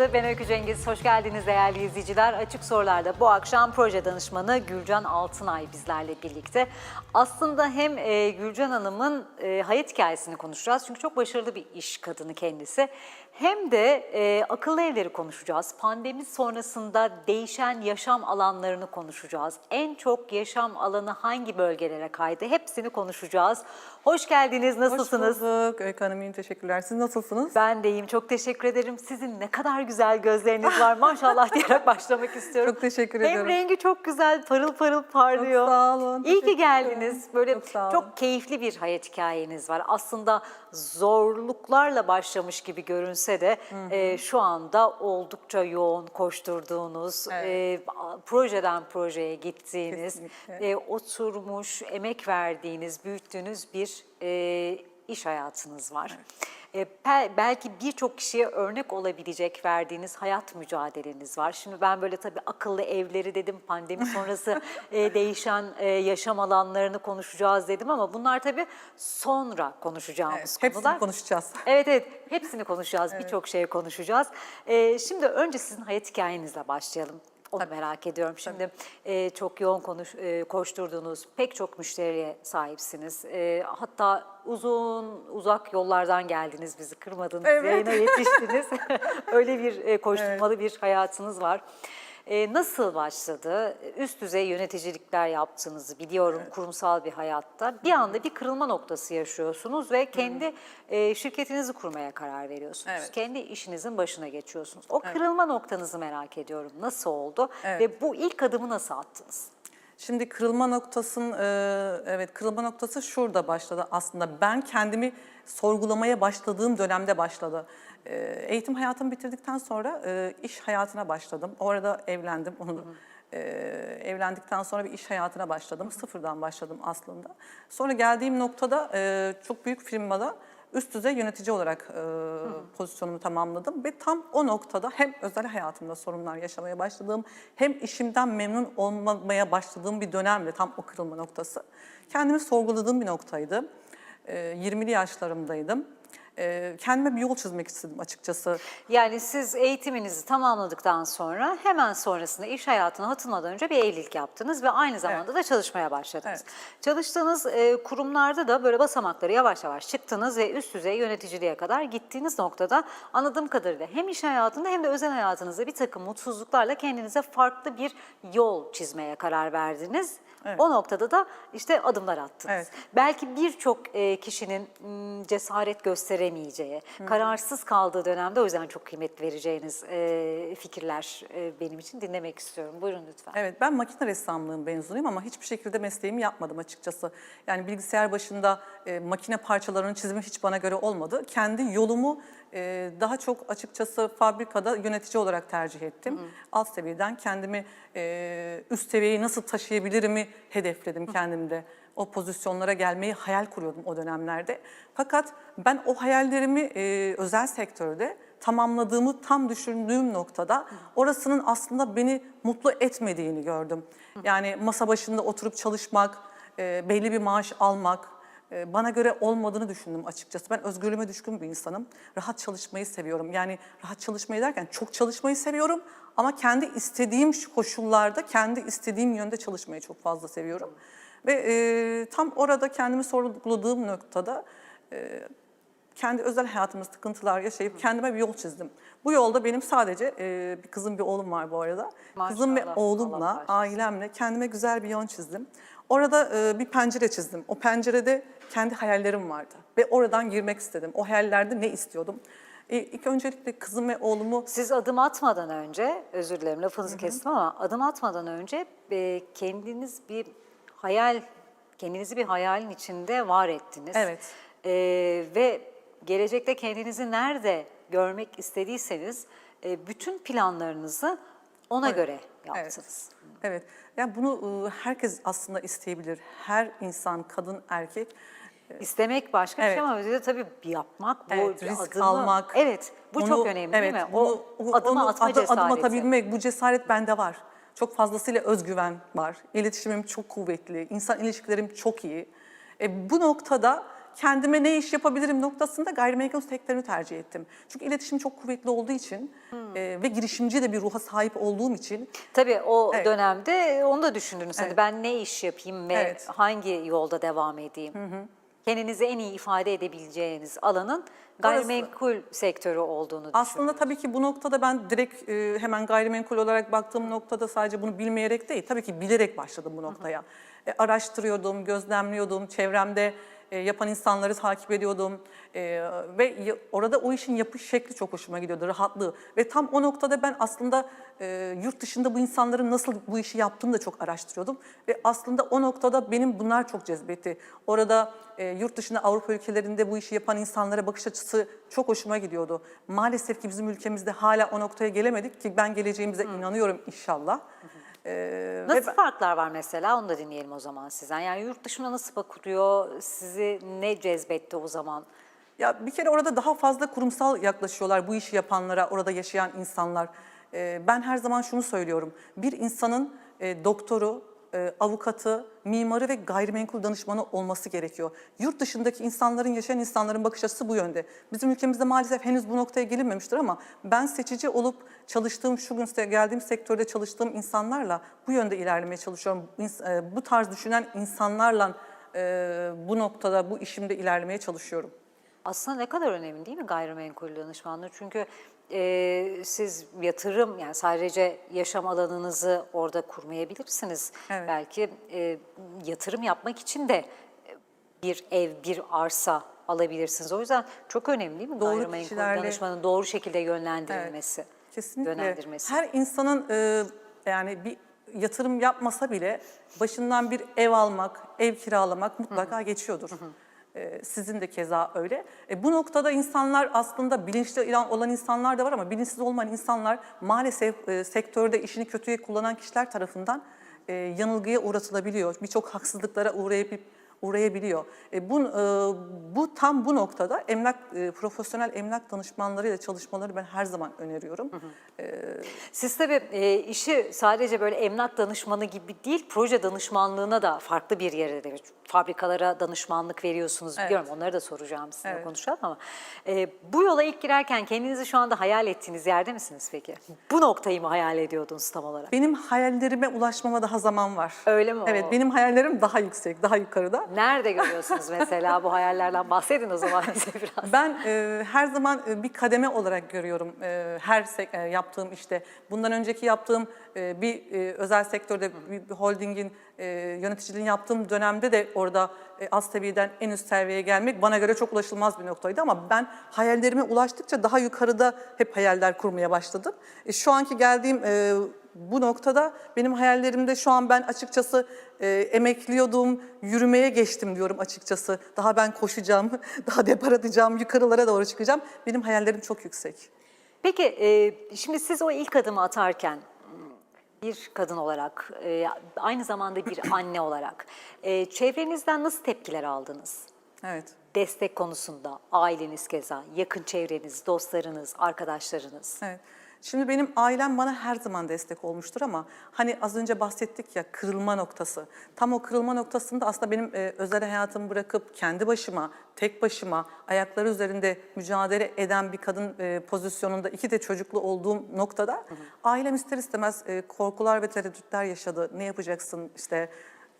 Ben Öykü Cengiz. Hoş geldiniz değerli izleyiciler. Açık sorularda bu akşam proje danışmanı Gülcan Altınay bizlerle birlikte. Aslında hem e, Gülcan Hanım'ın e, hayat hikayesini konuşacağız. Çünkü çok başarılı bir iş kadını kendisi. Hem de e, akıllı evleri konuşacağız. Pandemi sonrasında değişen yaşam alanlarını konuşacağız. En çok yaşam alanı hangi bölgelere kaydı? Hepsini konuşacağız. Hoş geldiniz. Nasılsınız? Hoş bulduk Öykü Hanım, iyiyim. Teşekkürler. Siz nasılsınız? Ben de iyiyim. Çok teşekkür ederim. Sizin ne kadar güzel gözleriniz var. Maşallah diyerek başlamak istiyorum. Çok teşekkür Hem ediyorum. rengi çok güzel, parıl parıl parlıyor. Çok sağ olun, İyi ki geldiniz. ederim. Böyle Çok sağ çok, olun. keyifli bir hayat hikayeniz var. Aslında zorluklarla başlamış gibi görünse de e, şu anda oldukça yoğun koşturduğunuz, e, projeden projeye gittiğiniz, Kesinlikle. e, oturmuş, emek verdiğiniz, büyüttüğünüz bir e, iş hayatınız var. E, pe- belki birçok kişiye örnek olabilecek verdiğiniz hayat mücadeleniz var. Şimdi ben böyle tabii akıllı evleri dedim, pandemi sonrası e, değişen e, yaşam alanlarını konuşacağız dedim ama bunlar tabii sonra konuşacağımız Evet, konular. hepsini konuşacağız. Evet evet hepsini konuşacağız, birçok şey konuşacağız. Ee, şimdi önce sizin hayat hikayenizle başlayalım. Onu merak ediyorum. Şimdi e, çok yoğun konuş, e, koşturduğunuz pek çok müşteriye sahipsiniz. E, hatta uzun uzak yollardan geldiniz bizi kırmadınız, Evet. yayına yetiştiniz. Öyle bir e, koşturmalı bir hayatınız var. E, nasıl başladı? Üst düzey yöneticilikler yaptığınızı biliyorum kurumsal bir hayatta. Bir anda bir kırılma noktası yaşıyorsunuz ve kendi e, şirketinizi kurmaya karar veriyorsunuz. Evet. Kendi işinizin başına geçiyorsunuz. O kırılma noktanızı merak ediyorum. Nasıl oldu Evet. ve bu ilk adımı nasıl attınız? Şimdi kırılma noktasının, e, evet kırılma noktası şurada başladı aslında. Ben kendimi sorgulamaya başladığım dönemde başladı. E, eğitim hayatımı bitirdikten sonra e, iş hayatına başladım. Orada evlendim. Onu e, evlendikten sonra bir iş hayatına başladım. Sıfırdan başladım aslında. Sonra geldiğim noktada çok büyük firmada üst düzey yönetici olarak e, pozisyonumu tamamladım ve tam o noktada hem özel hayatımda sorunlar yaşamaya başladığım hem işimden memnun olmamaya başladığım bir dönemde tam o kırılma noktası. Kendimi sorguladığım bir noktaydı. E, 20'li yaşlarımdaydım. E, kendime bir yol çizmek istedim açıkçası. Yani siz eğitiminizi tamamladıktan sonra hemen sonrasında iş hayatına atılmadan önce bir evlilik yaptınız ve aynı zamanda da çalışmaya başladınız. Çalıştığınız e, kurumlarda da böyle basamakları yavaş yavaş çıktınız ve üst düzey yöneticiliğe kadar gittiğiniz noktada anladığım kadarıyla hem iş hayatında hem de özel hayatınızda bir takım mutsuzluklarla kendinize farklı bir yol çizmeye karar verdiniz. O noktada da işte adımlar attınız. Evet. Belki birçok e, kişinin m, cesaret gösteremeyeceği, kararsız kaldığı dönemde o yüzden çok kıymet vereceğiniz e, fikirler e, benim için dinlemek istiyorum. Buyurun lütfen. Evet ben makine ressamlığı mezunuyum ama hiçbir şekilde mesleğimi yapmadım açıkçası. Yani bilgisayar başında e, makine parçalarının çizimi hiç bana göre olmadı. Kendi yolumu e, daha çok açıkçası fabrikada yönetici olarak tercih ettim. Alt seviyeden kendimi e, üst seviyeye nasıl taşıyabilirimi hedefledim kendimde. O pozisyonlara gelmeyi hayal kuruyordum o dönemlerde. Fakat ben o hayallerimi e, özel sektörde tamamladığımı tam düşündüğüm noktada orasının aslında beni mutlu etmediğini gördüm. Yani masa başında oturup çalışmak, e, belli bir maaş almak e, bana göre olmadığını düşündüm açıkçası. Ben özgürlüğüme düşkün bir insanım. Rahat çalışmayı seviyorum. Yani rahat çalışmayı derken çok çalışmayı seviyorum ama kendi istediğim şu koşullarda, kendi istediğim yönde çalışmayı çok fazla seviyorum. Ve e, tam orada kendimi sorguladığım noktada e, kendi özel hayatımda sıkıntılar yaşayıp kendime bir yol çizdim. Bu yolda benim sadece e, bir kızım bir oğlum var bu arada. Kızım ve Maşallah, oğlumla, ailemle kendime güzel bir yol çizdim. Orada e, bir pencere çizdim. O pencerede kendi hayallerim vardı ve oradan girmek istedim. O hayallerde ne istiyordum? E, ilk öncelikle kızım ve oğlumu Siz adım atmadan önce, özür dilerim lafınızı kestim ama adım atmadan önce e, kendiniz bir hayal, kendinizi bir hayalin içinde var ettiniz. Evet. E, ve gelecekte kendinizi nerede görmek istediyseniz e, bütün planlarınızı ona göre yaptınız. Evet. Yani bunu e, herkes aslında isteyebilir. Her insan, kadın, erkek İstemek başka bir Evet. şey ama özellikle tabii bir yapmak, bu Evet, bir risk adımı- almak. Evet, bu onu- çok önemli evet, değil mi? bunu- o adımı onu atma adı- cesareti. Adım atabilmek, bu cesaret bende var. Çok fazlasıyla özgüven var. İletişimim çok kuvvetli, insan ilişkilerim çok iyi. E, bu noktada kendime ne iş yapabilirim noktasında gayrimenkul sektörünü tercih ettim. Çünkü iletişim çok kuvvetli olduğu için e, ve girişimci de bir ruha sahip olduğum için Tabii o Evet. dönemde onu da düşündünüz. Hani Evet. ben ne iş yapayım ve Evet. hangi yolda devam edeyim? Kendinizi en iyi ifade edebileceğiniz alanın gayrimenkul sektörü olduğunu Aslında tabii ki bu noktada ben direkt e, hemen gayrimenkul olarak baktığım noktada sadece bunu bilmeyerek değil, tabii ki bilerek başladım bu noktaya. E, araştırıyordum, gözlemliyordum, çevremde e, yapan insanları takip ediyordum E, ve orada o işin yapış şekli çok hoşuma gidiyordu, rahatlığı. Ve tam o noktada ben aslında e, yurt dışında bu insanların nasıl bu işi yaptığını da çok araştırıyordum. Ve aslında o noktada benim bunlar çok cezbetti. Orada e, yurt dışında Avrupa ülkelerinde bu işi yapan insanlara bakış açısı çok hoşuma gidiyordu. Maalesef ki bizim ülkemizde hala o noktaya gelemedik ki ben geleceğimize inanıyorum inşallah. E, ve Nasıl ben- farklar var mesela onu da dinleyelim o zaman sizden. Yani yurt dışına nasıl bakılıyor, sizi ne cezbetti o zaman? Ya bir kere orada daha fazla kurumsal yaklaşıyorlar bu işi yapanlara, orada yaşayan insanlar. Ee, ben her zaman şunu söylüyorum. Bir insanın e, doktoru, e, avukatı, mimarı ve gayrimenkul danışmanı olması gerekiyor. Yurt dışındaki insanların, yaşayan insanların bakış açısı bu yönde. Bizim ülkemizde maalesef henüz bu noktaya gelinmemiştir ama ben seçici olup çalıştığım, şu gün geldiğim sektörde çalıştığım insanlarla bu yönde ilerlemeye çalışıyorum. E, Bu tarz düşünen insanlarla e, bu noktada, bu işimde ilerlemeye çalışıyorum. Aslında ne kadar önemli değil mi gayrimenkul danışmanlığı? Çünkü e, siz yatırım yani sadece yaşam alanınızı orada kurmayabilirsiniz. Evet. Belki e, yatırım yapmak için de bir ev, bir arsa alabilirsiniz. O yüzden çok önemli değil mi Doğru gayrimenkul kişilerle- danışmanın doğru şekilde yönlendirilmesi, Kesinlikle. yönlendirmesi? Her insanın e, yani bir yatırım yapmasa bile başından bir ev almak, ev kiralamak mutlaka geçiyordur. E, sizin de keza öyle. E, bu noktada insanlar aslında bilinçli olan insanlar da var ama bilinçsiz olmayan insanlar maalesef e, sektörde işini kötüye kullanan kişiler tarafından e, yanılgıya uğratılabiliyor. Birçok haksızlıklara uğrayıp uğrayabiliyor. E, bu, e, bu tam bu noktada emlak e, profesyonel emlak danışmanlarıyla çalışmaları ben her zaman öneriyorum. Siz tabii e, işi sadece böyle emlak danışmanı gibi değil, proje danışmanlığına da farklı bir yere de fabrikalara danışmanlık veriyorsunuz biliyorum. Onları da soracağım sizinle Evet. konuşalım ama e, bu yola ilk girerken kendinizi şu anda hayal ettiğiniz yerde misiniz peki? Bu noktayı mı hayal ediyordunuz tam olarak? Benim hayallerime ulaşmama daha zaman var. Öyle mi? Evet, o? benim hayallerim daha yüksek, daha yukarıda. Nerede görüyorsunuz mesela bu hayallerden bahsedin o zaman bize biraz. Ben e, her zaman e, bir kademe olarak görüyorum e, her e, yaptığım işte. Bundan önceki yaptığım e, bir e, özel sektörde bir, holdingin e, yöneticiliğini yaptığım dönemde de orada e, az seviyeden en üst seviyeye gelmek bana göre çok ulaşılmaz bir noktaydı ama ben hayallerime ulaştıkça daha yukarıda hep hayaller kurmaya başladım. E, şu anki geldiğim bu noktada benim hayallerimde şu an ben açıkçası e, emekliyordum, yürümeye geçtim diyorum açıkçası. Daha ben koşacağım, daha depar atacağım, yukarılara doğru çıkacağım. Benim hayallerim çok yüksek. Peki e, şimdi siz o ilk adımı atarken bir kadın olarak, e, aynı zamanda bir anne olarak e, çevrenizden nasıl tepkiler aldınız? Evet. Destek konusunda, aileniz keza, yakın çevreniz, dostlarınız, arkadaşlarınız. Evet. Şimdi benim ailem bana her zaman destek olmuştur ama hani az önce bahsettik ya kırılma noktası. Tam o kırılma noktasında aslında benim e, özel hayatımı bırakıp kendi başıma, tek başıma ayakları üzerinde mücadele eden bir kadın e, pozisyonunda iki de çocuklu olduğum noktada ailem ister istemez e, korkular ve tereddütler yaşadı. Ne yapacaksın işte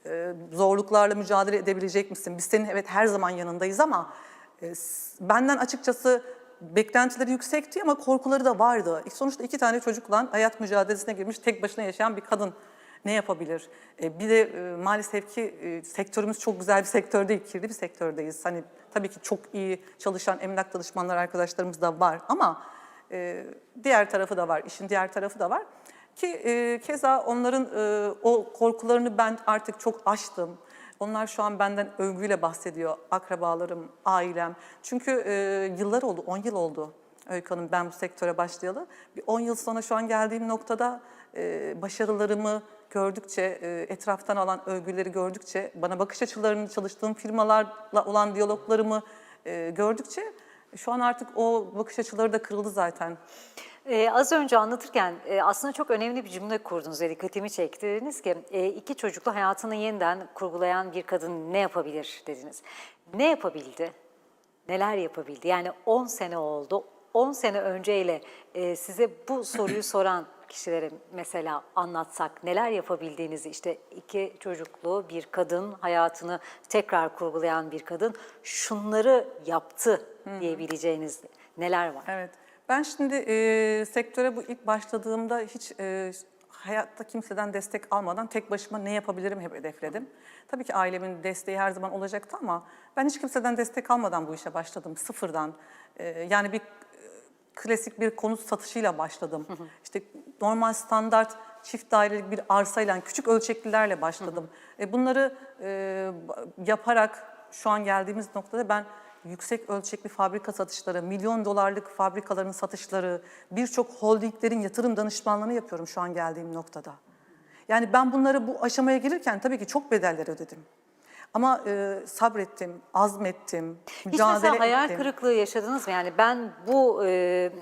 e, zorluklarla mücadele edebilecek misin? Biz senin evet her zaman yanındayız ama e, benden açıkçası beklentileri yüksekti ama korkuları da vardı. Sonuçta iki tane çocukla hayat mücadelesine girmiş, tek başına yaşayan bir kadın ne yapabilir? E, bir de e, maalesef ki e, sektörümüz çok güzel bir sektör değil, kirli bir sektördeyiz. Hani tabii ki çok iyi çalışan emlak danışmanlar arkadaşlarımız da var ama diğer tarafı da var, işin diğer tarafı da var. Ki keza onların o korkularını ben artık çok aştım. Onlar şu an benden övgüyle bahsediyor. Akrabalarım, ailem. Çünkü e, yıllar oldu, 10 yıl oldu Öykü Hanım ben bu sektöre başlayalı. Bir 10 yıl sonra şu an geldiğim noktada e, başarılarımı gördükçe, e, etraftan alan övgüleri gördükçe, bana bakış açılarını çalıştığım firmalarla olan diyaloglarımı e, gördükçe şu an artık o bakış açıları da kırıldı zaten. Ee, az önce anlatırken e, aslında çok önemli bir cümle kurdunuz ve dikkatimi çekti. Dediniz ki e, iki çocuklu hayatını yeniden kurgulayan bir kadın ne yapabilir dediniz. ne yapabildi? Neler yapabildi? Yani 10 sene oldu. 10 sene önceyle e, size bu soruyu soran kişilere mesela anlatsak neler yapabildiğinizi işte iki çocuklu bir kadın hayatını tekrar kurgulayan bir kadın şunları yaptı diyebileceğiniz neler var? Evet. Ben şimdi e, sektöre bu ilk başladığımda hiç e, hayatta kimseden destek almadan tek başıma ne yapabilirim hep hedefledim. Tabii ki ailemin desteği her zaman olacaktı ama ben hiç kimseden destek almadan bu işe başladım sıfırdan. E, yani bir klasik bir konut satışıyla başladım. İşte normal standart çift dairelik bir arsayla küçük ölçeklilerle başladım. E, bunları e, yaparak şu an geldiğimiz noktada ben yüksek ölçekli fabrika satışları, milyon dolarlık fabrikaların satışları, birçok holdinglerin yatırım danışmanlığını yapıyorum şu an geldiğim noktada. Yani ben bunları bu aşamaya gelirken tabii ki çok bedeller ödedim. Ama e, sabrettim, azmettim, Hiç mücadele mesela hayal ettim. kırıklığı yaşadınız mı? Yani ben bu e,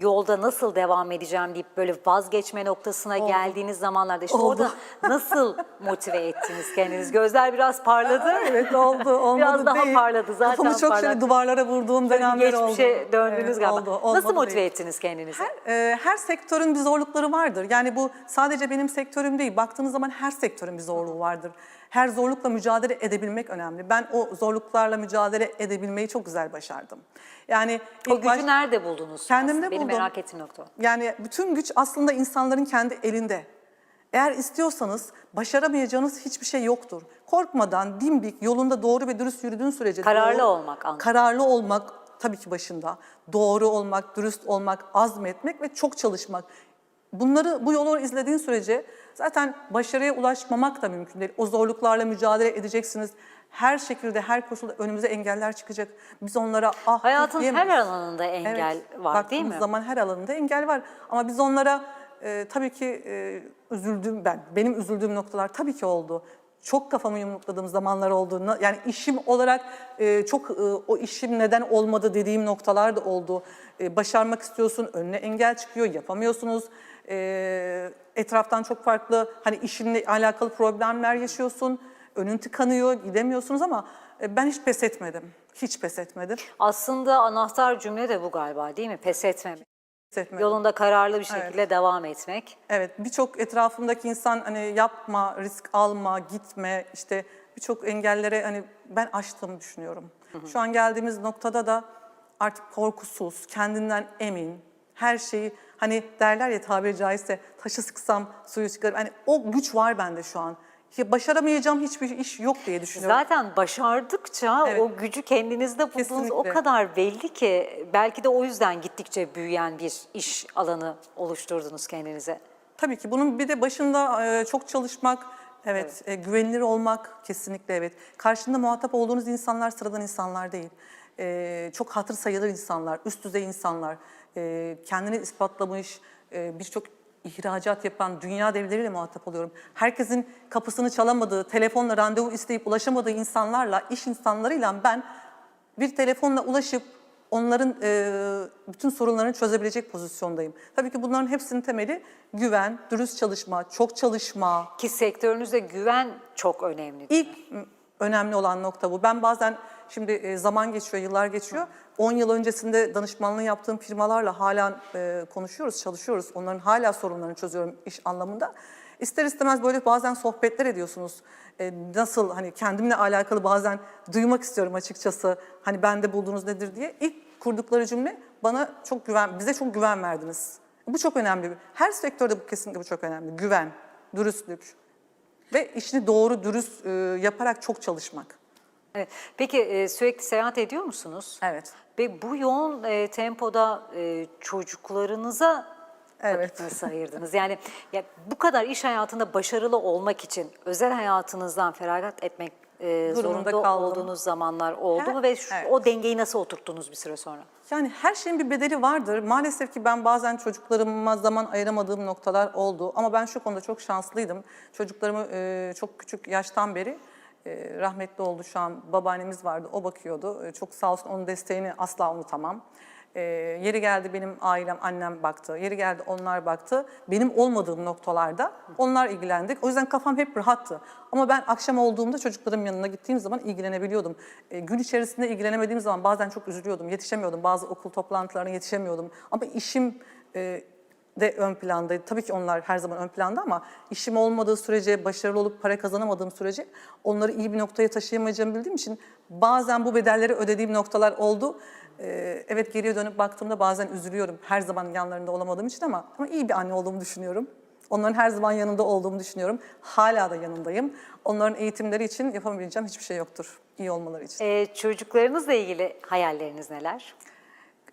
yolda nasıl devam edeceğim deyip böyle vazgeçme noktasına geldiğiniz zamanlarda işte Oldu. orada nasıl motive ettiniz kendiniz? Gözler biraz parladı. Evet oldu, olmadı Biraz daha değil. parladı zaten Kafamı çok şöyle parlak. duvarlara vurduğum dönemler oldu. Geçmişe döndünüz Evet, galiba. oldu, olmadı nasıl motive değil. ettiniz kendinizi? Her, e, her sektörün bir zorlukları vardır. Yani bu sadece benim sektörüm değil. Baktığınız zaman her sektörün bir zorluğu vardır. Her zorlukla mücadele edebilmek önemli. Ben o zorluklarla mücadele edebilmeyi çok güzel başardım. Yani o gücü baş- nerede buldunuz? Kendimde aslında? Benim buldum. merak ettiğim nokta. Yani bütün güç aslında insanların kendi elinde. Eğer istiyorsanız başaramayacağınız hiçbir şey yoktur. Korkmadan dimdik yolunda doğru ve dürüst yürüdüğün sürece Kararlı doğru- olmak anlamında. Kararlı olmak tabii ki başında. Doğru olmak, dürüst olmak, azmetmek ve çok çalışmak. Bunları bu yolu izlediğin sürece zaten başarıya ulaşmamak da mümkün değil. O zorluklarla mücadele edeceksiniz. Her şekilde, her koşulda önümüze engeller çıkacak. Biz onlara ah Hayatın diyemeyiz. her alanında engel var değil mi? zaman her alanında engel var. Ama biz onlara e, tabii ki e, üzüldüm ben. Benim üzüldüğüm noktalar tabii ki oldu. Çok kafamı yumrukladığım zamanlar oldu. Yani işim olarak e, çok e, o işim neden olmadı dediğim noktalar da oldu. E, başarmak istiyorsun, önüne engel çıkıyor, yapamıyorsunuz. E, etraftan çok farklı hani işinle alakalı problemler yaşıyorsun. Önün tıkanıyor, gidemiyorsunuz ama e, ben hiç pes etmedim. Hiç pes etmedim. Aslında anahtar cümle de bu galiba değil mi? Pes etmemek. Pes etmedim. Yolunda kararlı bir şekilde devam etmek. Evet, birçok etrafımdaki insan hani yapma, risk alma, gitme, işte birçok engellere hani ben aştığımı düşünüyorum. Şu an geldiğimiz noktada da artık korkusuz, kendinden emin, her şeyi hani derler ya tabiri caizse taşı sıksam suyu çıkarım. Hani o güç var bende şu an. Ya başaramayacağım hiçbir iş yok diye düşünüyorum. Zaten başardıkça Evet. o gücü kendinizde bulduğunuz o Kesinlikle. kadar belli ki belki de o yüzden gittikçe büyüyen bir iş alanı oluşturdunuz kendinize. Tabii ki bunun bir de başında e, çok çalışmak, evet, e, güvenilir olmak kesinlikle evet. Karşında muhatap olduğunuz insanlar sıradan insanlar değil. E, çok hatır sayılır insanlar, üst düzey insanlar, e, kendini ispatlamış, e, birçok ihracat yapan dünya devleriyle muhatap oluyorum. Herkesin kapısını çalamadığı, telefonla randevu isteyip ulaşamadığı insanlarla, iş insanlarıyla ben bir telefonla ulaşıp onların e, bütün sorunlarını çözebilecek pozisyondayım. Tabii ki bunların hepsinin temeli güven, dürüst çalışma, çok çalışma. Ki sektörünüzde güven çok önemli. İlk önemli olan nokta bu. Ben bazen şimdi e, zaman geçiyor, yıllar geçiyor. 10 yıl öncesinde danışmanlığı yaptığım firmalarla hala e, konuşuyoruz, çalışıyoruz. Onların hala sorunlarını çözüyorum iş anlamında. İster istemez böyle bazen sohbetler ediyorsunuz. E, nasıl hani kendimle alakalı bazen duymak istiyorum açıkçası. Hani bende bulduğunuz nedir diye. İlk kurdukları cümle bana çok güven, bize çok güven verdiniz. Bu çok önemli. Her sektörde bu kesinlikle bu çok önemli. Güven, dürüstlük ve işini doğru, dürüst e, yaparak çok çalışmak. Evet. Peki e, sürekli seyahat ediyor musunuz? Evet. Ve bu yoğun e, tempoda e, çocuklarınıza Evet. nasıl ayırdınız? Yani ya, bu kadar iş hayatında başarılı olmak için özel hayatınızdan feragat etmek e, zorunda kaldım. olduğunuz zamanlar oldu mu ve şu- evet. o dengeyi nasıl oturttunuz bir süre sonra? Yani her şeyin bir bedeli vardır. Maalesef ki ben bazen çocuklarıma zaman ayıramadığım noktalar oldu. Ama ben şu konuda çok şanslıydım. Çocuklarımı e, çok küçük yaştan beri e, rahmetli oldu şu an babaannemiz vardı. O bakıyordu. E, çok sağ olsun onun desteğini asla unutamam. Ee, yeri geldi benim ailem, annem baktı. Yeri geldi onlar baktı. Benim olmadığım noktalarda onlar ilgilendik. O yüzden kafam hep rahattı. Ama ben akşam olduğumda çocuklarım yanına gittiğim zaman ilgilenebiliyordum. Ee, gün içerisinde ilgilenemediğim zaman bazen çok üzülüyordum. Yetişemiyordum. Bazı okul toplantılarına yetişemiyordum. Ama işim e, de ön plandaydı. Tabii ki onlar her zaman ön planda ama işim olmadığı sürece, başarılı olup para kazanamadığım sürece onları iyi bir noktaya taşıyamayacağımı bildiğim için bazen bu bedelleri ödediğim noktalar oldu. Ee, evet geriye dönüp baktığımda bazen üzülüyorum. Her zaman yanlarında olamadığım için ama, ama iyi bir anne olduğumu düşünüyorum. Onların her zaman yanında olduğumu düşünüyorum. Hala da yanındayım. Onların eğitimleri için yapamayacağım hiçbir şey yoktur. İyi olmaları için. Ee, çocuklarınızla ilgili hayalleriniz neler?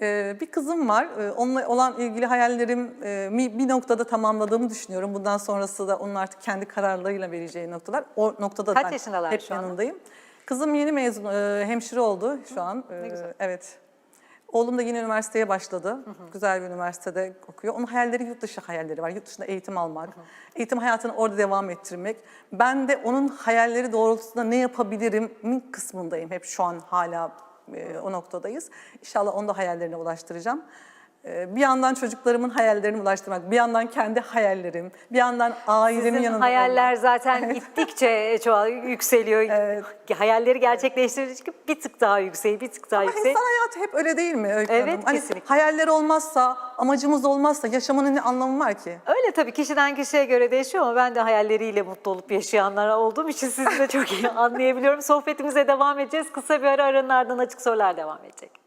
Ee, bir kızım var. Ee, onunla olan ilgili hayallerim e, bir noktada tamamladığımı düşünüyorum. Bundan sonrası da onun artık kendi kararlarıyla vereceği noktalar. O noktada Kaç ben hep şu anda? yanındayım. Kızım yeni mezun, e, hemşire oldu şu an. ne Ee, güzel. Evet. Oğlum da yine üniversiteye başladı. Güzel bir üniversitede okuyor. Onun hayalleri yurt dışı hayalleri var. Yurt dışında eğitim almak, eğitim hayatını orada devam ettirmek. Ben de onun hayalleri doğrultusunda ne yapabilirim kısmındayım. Hep şu an hala e, o noktadayız. İnşallah onu da hayallerine ulaştıracağım. E, bir yandan çocuklarımın hayallerini ulaştırmak, bir yandan kendi hayallerim, bir yandan ailemin Sizin yanında hayaller olmak. zaten gittikçe çoğal, yükseliyor. Hayalleri gerçekleştirdikçe bir tık daha yükseliyor, bir tık daha Ama yükseliyor. insan hayatı hep öyle değil mi Öykü Evet, Hanım? Hani kesinlikle. hayaller olmazsa, amacımız olmazsa yaşamanın ne anlamı var ki? Öyle tabii kişiden kişiye göre değişiyor ama ben de hayalleriyle mutlu olup yaşayanlar olduğum için sizi de çok iyi anlayabiliyorum. Sohbetimize devam edeceğiz. Kısa bir ara aranın ardından açık sorular devam edecek.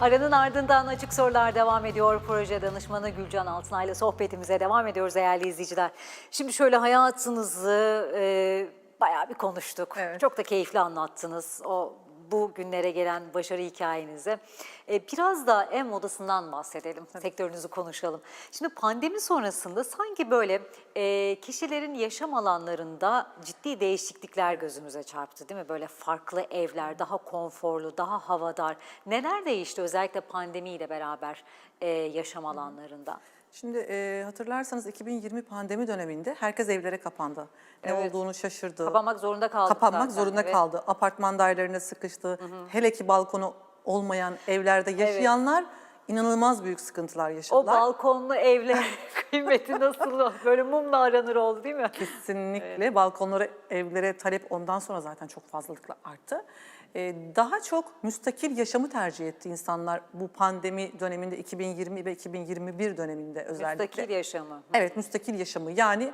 Aranın ardından açık sorular devam ediyor. Proje danışmanı Gülcan Altınay ile sohbetimize devam ediyoruz değerli izleyiciler. Şimdi şöyle hayatınızı e, bayağı bir konuştuk. Evet. Çok da keyifli anlattınız o bu günlere gelen başarı hikayenizi. E, biraz da ev modasından bahsedelim, sektörünüzü konuşalım. Şimdi pandemi sonrasında sanki böyle e, kişilerin yaşam alanlarında ciddi değişiklikler gözümüze çarptı değil mi? Böyle farklı evler, daha konforlu, daha havadar. Neler değişti özellikle pandemiyle beraber e, yaşam alanlarında? Şimdi e, hatırlarsanız 2020 pandemi döneminde herkes evlere kapandı. Ne Evet. olduğunu şaşırdı. Kapanmak zorunda kaldık Kapanmak zaten, zorunda evet. kaldı. Apartman dairelerine sıkıştı. Hele ki balkonu olmayan evlerde yaşayanlar inanılmaz büyük sıkıntılar O yaşadılar. balkonlu evler kıymeti nasıl böyle mumla aranır oldu değil mi? Kesinlikle balkonlara, evlere talep ondan sonra zaten çok fazlalıkla arttı. Ee, daha çok müstakil yaşamı tercih etti insanlar bu pandemi döneminde 2020 ve 2021 döneminde özellikle. Müstakil yaşamı. Evet, müstakil yaşamı. Yani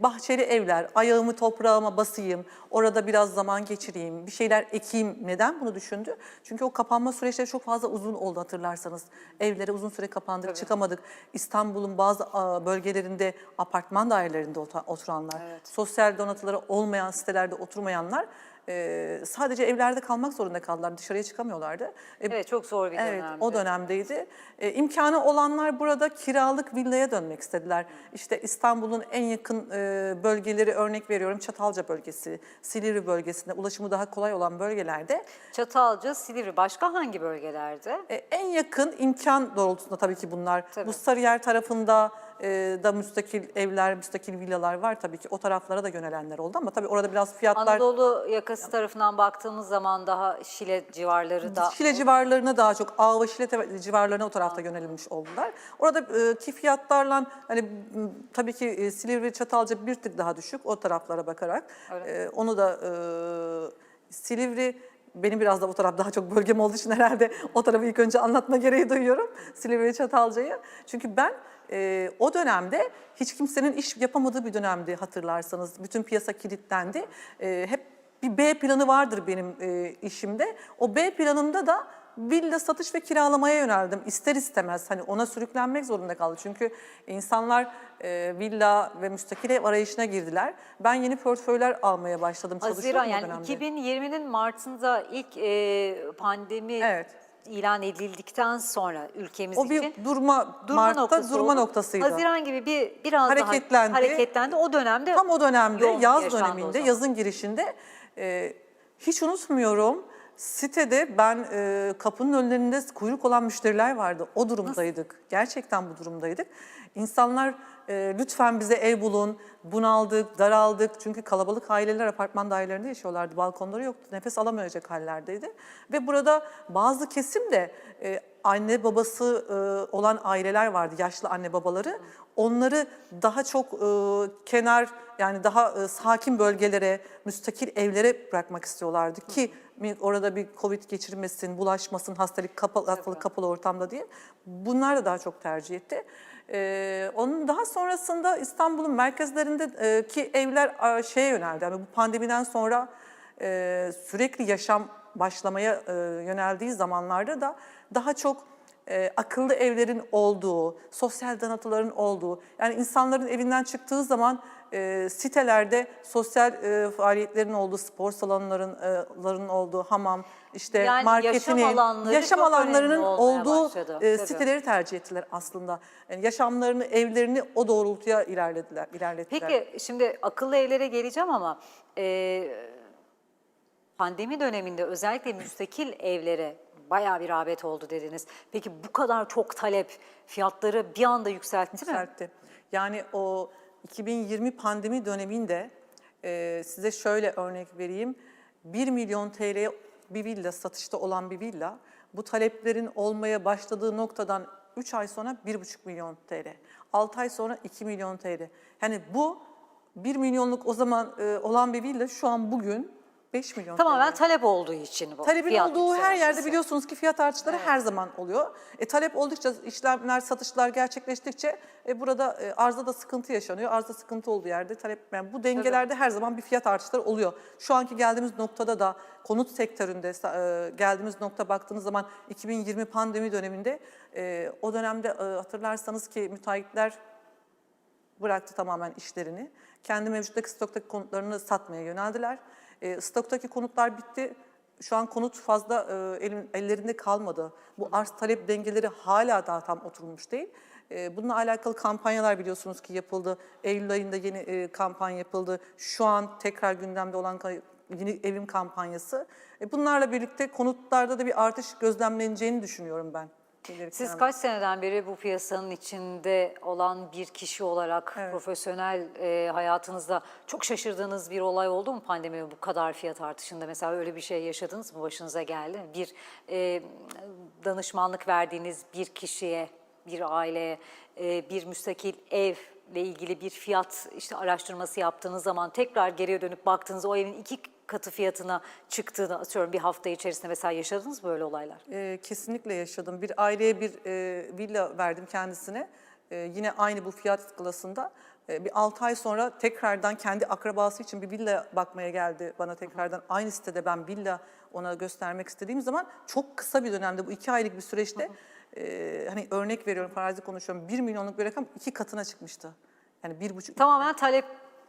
bahçeli evler, ayağımı toprağıma basayım, orada biraz zaman geçireyim, bir şeyler ekeyim. Neden bunu düşündü? Çünkü o kapanma süreçleri çok fazla uzun oldu hatırlarsanız. Evlere uzun süre kapandık, çıkamadık. İstanbul'un bazı bölgelerinde apartman dairelerinde oturanlar, sosyal donatıları olmayan sitelerde oturmayanlar e, sadece evlerde kalmak zorunda kaldılar. Dışarıya çıkamıyorlardı. E, Evet çok zor bir Evet, dönemdi. o dönemdeydi. E, imkanı olanlar burada kiralık villaya dönmek istediler. İşte İstanbul'un en yakın e, bölgeleri örnek veriyorum. Çatalca bölgesi, Silivri bölgesinde ulaşımı daha kolay olan bölgelerde Çatalca, Silivri başka hangi bölgelerde? e, en yakın imkan doğrultusunda tabii ki bunlar. Tabii. Bu Sarıyer tarafında e, da müstakil evler, müstakil villalar var tabii ki. O taraflara da yönelenler oldu ama tabii orada biraz fiyatlar... Anadolu yakası tarafından baktığımız zaman daha Şile civarları da Şile civarlarına daha çok Ağ ve Şile civarlarına o tarafta yönelilmiş oldular. Orada e, ki fiyatlarla hani tabii ki e, Silivri Çatalca bir tık daha düşük o taraflara bakarak. E, onu da e, Silivri benim biraz da bu taraf daha çok bölgem olduğu için herhalde o tarafı ilk önce anlatma gereği duyuyorum. Silivri Çatalca'yı. Çünkü ben e, o dönemde hiç kimsenin iş yapamadığı bir dönemdi hatırlarsanız. Bütün piyasa kilitlendi. E, hep bir B planı vardır benim e, işimde. O B planımda da villa satış ve kiralamaya yöneldim. İster istemez hani ona sürüklenmek zorunda kaldı. Çünkü insanlar e, villa ve müstakil ev arayışına girdiler. Ben yeni portföyler almaya başladım. Haziran yani dönemde. 2020'nin Mart'ında ilk e, pandemi Evet. İlan edildikten sonra ülkemiz O için bir durma, durma Mart'ta noktası durma oldu. noktasıydı. Haziran gibi bir biraz Hareketlendi. daha hareketlendi. O dönemde Tam o dönemde yaz o döneminde, yazın girişinde e, hiç unutmuyorum. Sitede ben e, kapının önlerinde kuyruk olan müşteriler vardı. O durumdaydık. Gerçekten bu durumdaydık. İnsanlar e, lütfen bize ev bulun. Bunaldık, daraldık. Çünkü kalabalık aileler apartman dairelerinde yaşıyorlardı. Balkonları yoktu. Nefes alamayacak hallerdeydi. Ve burada bazı kesim de e, anne babası e, olan aileler vardı. Yaşlı anne babaları. Onları daha çok e, kenar yani daha e, sakin bölgelere, müstakil evlere bırakmak istiyorlardı ki orada bir Covid geçirmesin, bulaşmasın, hastalık kapalı, hastalık kapalı ortamda diye. Bunlar da daha çok tercih etti. E, onun daha sonrasında İstanbul'un merkezlerindeki evler e, şeye yöneldi. Yani bu pandemiden sonra e, sürekli yaşam başlamaya e, yöneldiği zamanlarda da daha çok e, akıllı evlerin olduğu, sosyal donatıların olduğu, yani insanların evinden çıktığı zaman e, sitelerde sosyal e, faaliyetlerin olduğu, spor salonlarının olduğu, hamam, işte Yani marketinin, yaşam alanları yaşam alanlarının olduğu başladı. e, Tabii. siteleri tercih ettiler aslında. Yani yaşamlarını, evlerini o doğrultuya ilerlediler. ilerlettiler. Peki şimdi akıllı evlere geleceğim ama e, pandemi döneminde özellikle müstakil evlere bayağı bir rağbet oldu dediniz. Peki bu kadar çok talep fiyatları bir anda yükseltti mi? yükseltti. Yani o 2020 pandemi döneminde e, size şöyle örnek vereyim. 1 milyon TL'ye bir villa satışta olan bir villa bu taleplerin olmaya başladığı noktadan 3 ay sonra 1,5 milyon TL. 6 ay sonra 2 milyon TL. Yani bu 1 milyonluk o zaman e, olan bir villa şu an bugün 5 milyon Tamamen TL. talep olduğu için bu. Talebin fiyat olduğu her yerde yükselmesi. biliyorsunuz ki fiyat artışları her zaman oluyor. E, talep oldukça işlemler, satışlar gerçekleştikçe e, burada e, arzda da sıkıntı yaşanıyor. Arzda sıkıntı olduğu yerde talep yani bu dengelerde her zaman bir fiyat artışları oluyor. Şu anki geldiğimiz noktada da konut sektöründe e, geldiğimiz nokta baktığınız zaman 2020 pandemi döneminde e, o dönemde e, hatırlarsanız ki müteahhitler bıraktı tamamen işlerini. Kendi mevcuttaki stoktaki konutlarını satmaya yöneldiler. E, stoktaki konutlar bitti. Şu an konut fazla e, elin, ellerinde kalmadı. Bu arz talep dengeleri hala daha tam oturmuş değil. E, bununla alakalı kampanyalar biliyorsunuz ki yapıldı. Eylül ayında yeni e, kampanya yapıldı. Şu an tekrar gündemde olan yeni evim kampanyası. E, bunlarla birlikte konutlarda da bir artış gözlemleneceğini düşünüyorum ben. İleriki Siz kaç seneden beri bu piyasanın içinde olan bir kişi olarak profesyonel e, hayatınızda çok şaşırdığınız bir olay oldu mu pandemi bu kadar fiyat artışında? Mesela öyle bir şey yaşadınız mı? Başınıza geldi mi? Bir e, danışmanlık verdiğiniz bir kişiye, bir aileye, e, bir müstakil evle ilgili bir fiyat işte araştırması yaptığınız zaman tekrar geriye dönüp baktığınız o evin iki katı fiyatına çıktığını atıyorum bir hafta içerisinde mesela yaşadınız mı böyle olaylar? Ee, kesinlikle yaşadım. Bir aileye bir e, villa verdim kendisine. Ee, yine aynı bu fiyat skalasında. Ee, bir 6 ay sonra tekrardan kendi akrabası için bir villa bakmaya geldi bana tekrardan. Aynı sitede ben villa ona göstermek istediğim zaman çok kısa bir dönemde bu iki aylık bir süreçte e, hani örnek veriyorum farazi konuşuyorum 1 milyonluk bir rakam iki katına çıkmıştı. Yani bir buçuk Tamamen talep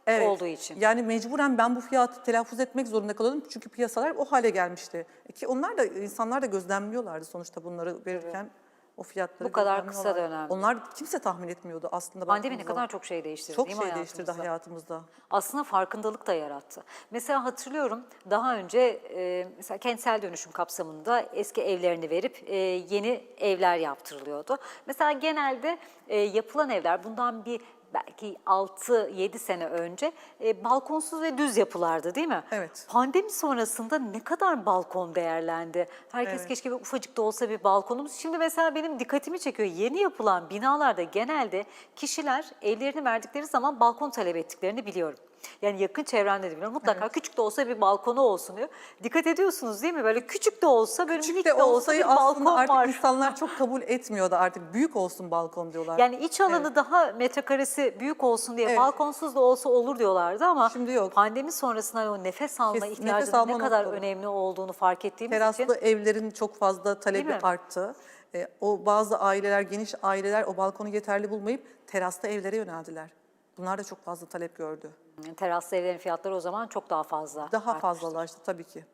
Evet. olduğu için. Yani mecburen ben bu fiyatı telaffuz etmek zorunda kalıyordum çünkü piyasalar o hale gelmişti. E Ki onlar da insanlar da gözlemliyorlardı sonuçta bunları verirken o fiyatları. Bu kadar kısa dönemde. Onlar kimse tahmin etmiyordu aslında. Pandemi ne zaman. kadar çok şey değiştirdi çok değil mi şey değiştirdi hayatımızda? hayatımızda. Aslında farkındalık da yarattı. Mesela hatırlıyorum daha önce e, mesela kentsel dönüşüm kapsamında eski evlerini verip e, yeni evler yaptırılıyordu. Mesela genelde e, yapılan evler bundan bir belki 6-7 sene önce e, balkonsuz ve düz yapılardı değil mi? Evet. Pandemi sonrasında ne kadar balkon değerlendi. Herkes Evet. keşke bir ufacık da olsa bir balkonumuz. Şimdi mesela benim dikkatimi çekiyor. Yeni yapılan binalarda genelde kişiler evlerini verdikleri zaman balkon talep ettiklerini biliyorum. Yani yakın çevremde de biliyorum. Mutlaka küçük de olsa bir balkonu olsun diyor. Dikkat ediyorsunuz değil mi? Böyle küçük de olsa böyle Küçük de de olsa bir balkon artık var. insanlar çok kabul etmiyor da artık büyük olsun balkon diyorlar. Yani iç alanı daha metrekaresi büyük olsun diye Evet. balkonsuz da olsa olur diyorlardı ama Şimdi yok. pandemi sonrasında o nefes alma Kes- nefes ihtiyacının alma ne kadar noktaları. önemli olduğunu fark ettiğimiz Teraslı için evlerin çok fazla talebi arttı. E, o bazı aileler, geniş aileler o balkonu yeterli bulmayıp teraslı evlere yöneldiler. Bunlar da çok fazla talep gördü. Teraslı evlerin fiyatları o zaman çok daha fazla. Daha artmıştır. fazlalaştı tabii ki.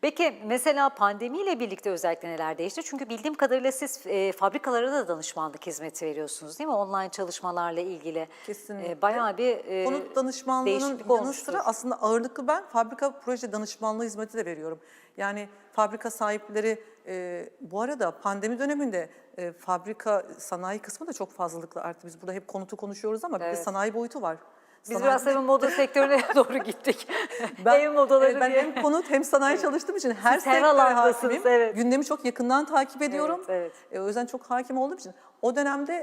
Peki mesela pandemiyle birlikte özellikle neler değişti? Çünkü bildiğim kadarıyla siz e, fabrikalara da danışmanlık hizmeti veriyorsunuz değil mi? Online çalışmalarla ilgili. Kesinlikle. E, bayağı bir e, Konut danışmanlığının yanı sıra aslında ağırlıklı ben fabrika proje danışmanlığı hizmeti de veriyorum. Yani fabrika sahipleri e, bu arada pandemi döneminde e, fabrika sanayi kısmı da çok fazlalıkla arttı. Biz burada hep konutu konuşuyoruz ama bir de Evet. sanayi boyutu var. Biz Sanayi- biraz tabii moda sektörüne doğru gittik. Ben, Ev modaları e, ben diye. hem konut hem sanayi çalıştığım için her Siz sektöre hakimim. evet. Gündemi çok yakından takip ediyorum. evet. E, o yüzden çok hakim olduğum için o dönemde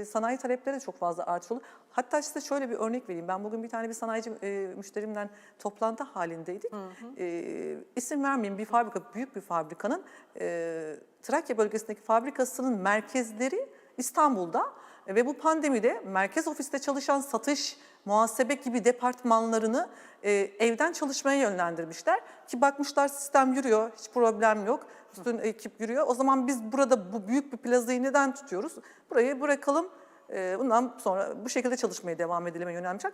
e, sanayi talepleri de çok fazla artış oldu. Hatta size şöyle bir örnek vereyim. Ben bugün bir tane bir sanayici e, müşterimden toplantı halindeydik. E, isim vermeyeyim bir fabrika, büyük bir fabrikanın e, Trakya bölgesindeki fabrikasının merkezleri İstanbul'da E, ve bu pandemide merkez ofiste çalışan satış, muhasebe gibi departmanlarını e, evden çalışmaya yönlendirmişler. Ki bakmışlar sistem yürüyor, hiç problem yok. Bütün ekip yürüyor. O zaman biz burada bu büyük bir plazayı neden tutuyoruz? Burayı bırakalım. e, bundan sonra bu şekilde çalışmaya devam edelim yönelmişler.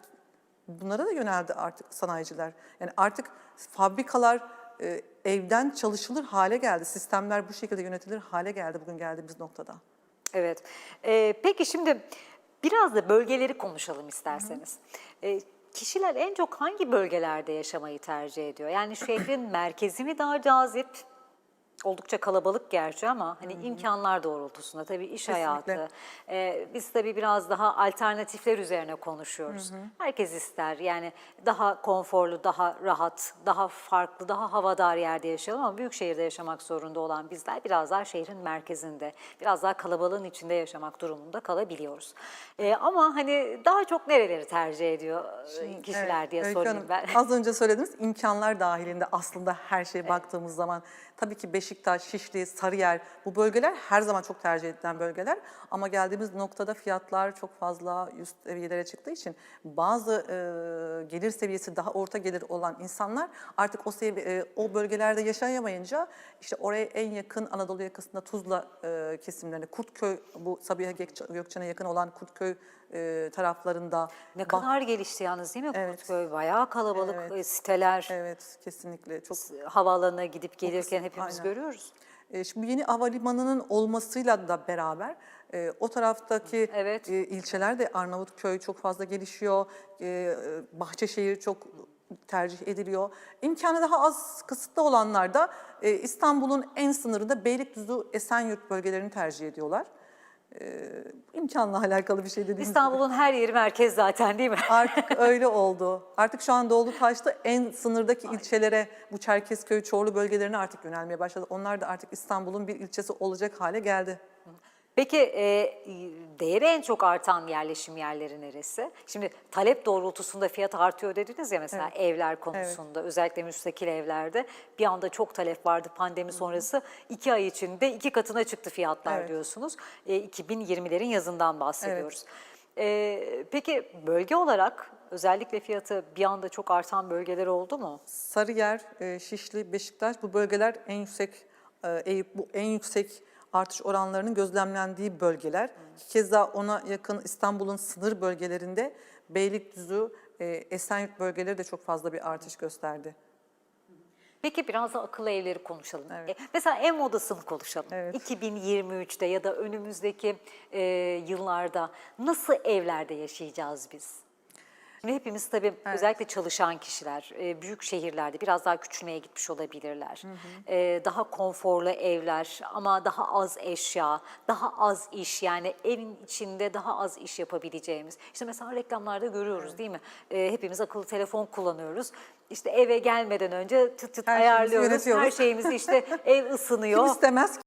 Bunlara da yöneldi artık sanayiciler. Yani artık fabrikalar e, evden çalışılır hale geldi. Sistemler bu şekilde yönetilir hale geldi bugün geldiğimiz noktada. Evet. Ee, peki şimdi biraz da bölgeleri konuşalım isterseniz. Ee, kişiler en çok hangi bölgelerde yaşamayı tercih ediyor? Yani şehrin merkezi mi daha cazip? Oldukça kalabalık gerçi ama hani imkanlar doğrultusunda tabii iş Kesinlikle. hayatı. Ee, biz tabii biraz daha alternatifler üzerine konuşuyoruz. Herkes ister yani daha konforlu, daha rahat, daha farklı, daha havadar yerde yaşayalım ama büyük şehirde yaşamak zorunda olan bizler biraz daha şehrin merkezinde, biraz daha kalabalığın içinde yaşamak durumunda kalabiliyoruz. Ee, ama hani daha çok nereleri tercih ediyor e, kişiler Evet, diye Öykü sorayım Hanım, ben. Az önce söylediğiniz imkanlar dahilinde aslında her şeye baktığımız zaman tabii ki Beşiktaş, Şişli, Sarıyer bu bölgeler her zaman çok tercih edilen bölgeler. Ama geldiğimiz noktada fiyatlar çok fazla üst seviyelere çıktığı için bazı e, gelir seviyesi daha orta gelir olan insanlar artık o sevi- e, o bölgelerde yaşayamayınca işte oraya en yakın Anadolu yakasında Tuzla e, kesimlerinde Kurtköy bu Sabiha Gökçe- Gökçen'e yakın olan Kurtköy e, taraflarında Ne kadar gelişti yalnız değil mi Evet. Kurtköy? Bayağı kalabalık Evet. e, siteler. Evet kesinlikle çok havaalanına gidip gelirken kısım, hepimiz aynen. görüyoruz. E, Şimdi yeni havalimanının olmasıyla da beraber e, o taraftaki Evet. e, ilçeler de Arnavutköy çok fazla gelişiyor. E, e, Bahçeşehir çok tercih ediliyor. İmkanı daha az kısıtlı olanlar da e, İstanbul'un en sınırında Beylikdüzü, Esenyurt bölgelerini tercih ediyorlar. E, imkanla alakalı bir şey dediğimiz. İstanbul'un her yeri merkez zaten değil mi? Artık öyle oldu. Artık şu an Doğulu Taş'ta en sınırdaki ilçelere, bu Çerkezköy, Çorlu bölgelerine artık yönelmeye başladı. Onlar da artık İstanbul'un bir ilçesi olacak hale geldi. Peki e, değeri en çok artan yerleşim yerleri neresi? Şimdi talep doğrultusunda fiyat artıyor dediniz ya mesela evler konusunda özellikle müstakil evlerde bir anda çok talep vardı pandemi sonrası iki ay içinde iki katına çıktı fiyatlar Evet. diyorsunuz. E, 2020'lerin yazından bahsediyoruz. E, peki bölge olarak özellikle fiyatı bir anda çok artan bölgeler oldu mu? Sarıyer, Şişli, Beşiktaş bu bölgeler en yüksek bu en yüksek artış oranlarının gözlemlendiği bölgeler. Keza ona yakın İstanbul'un sınır bölgelerinde Beylikdüzü, e, Esenyurt bölgeleri de çok fazla bir artış gösterdi. Peki biraz da akıllı evleri konuşalım. Evet. E, Mesela ev modasını konuşalım. Evet. 2023'te ya da önümüzdeki e, yıllarda nasıl evlerde yaşayacağız biz? Şimdi hepimiz tabii özellikle çalışan kişiler e, büyük şehirlerde biraz daha küçülmeye gitmiş olabilirler. E, daha konforlu evler ama daha az eşya, daha az iş yani evin içinde daha az iş yapabileceğimiz. İşte mesela reklamlarda görüyoruz değil mi? E, hepimiz akıllı telefon kullanıyoruz. İşte eve gelmeden önce tıt tıt Her ayarlıyoruz. Her şeyimizi işte ev ısınıyor. Kim istemez ki?